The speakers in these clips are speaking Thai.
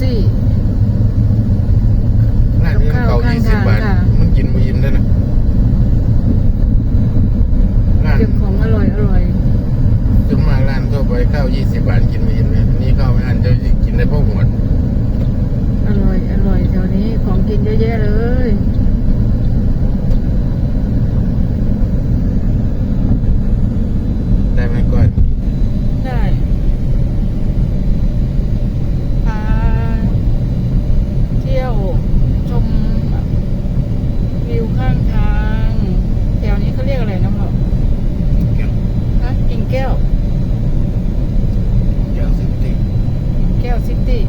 ซี่ร้านนี้เก่ากับข้าวยี่สิบบาทข้างทางค่ะมันกินบ่อิ่มได้นะร้านเก็บของอร่อยอร่อยจนมาร้านทั่วไปข้าวยี่สิบบาทกินบ่อิ่มเลยอันนี้ข้าวไม่อันจะกินได้พวกหมด อร่อยอร่อยแถวนี้ของกินเยอะแยะเลย ได้ไหมก้อย ได้พาเที่ยวชมวิวข้างทาง แถวนี้เขาเรียกอะไรนะพ่อฮะ กิ่งแก้วยาวสิบตีแก้วซิตี้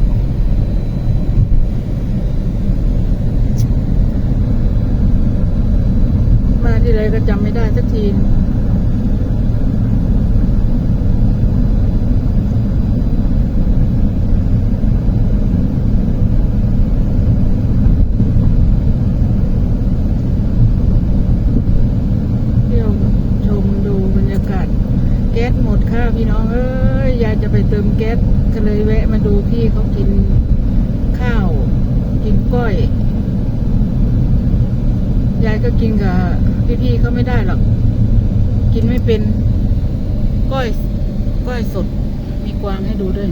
มาที่ไรก็จำไม่ได้สักที แก๊สหมดค่ะพี่น้องเอ้ยยายจะไปเติมแก๊สเลยแวะมาดูพี่เขากินข้าว กินก้อย ยายก็กินกับพี่ๆเขาไม่ได้หรอก กินไม่เป็นก้อย ก้อยสด มีกวางให้ดูด้วย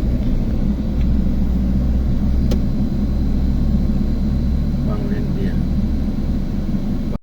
กวางเรนเดียร์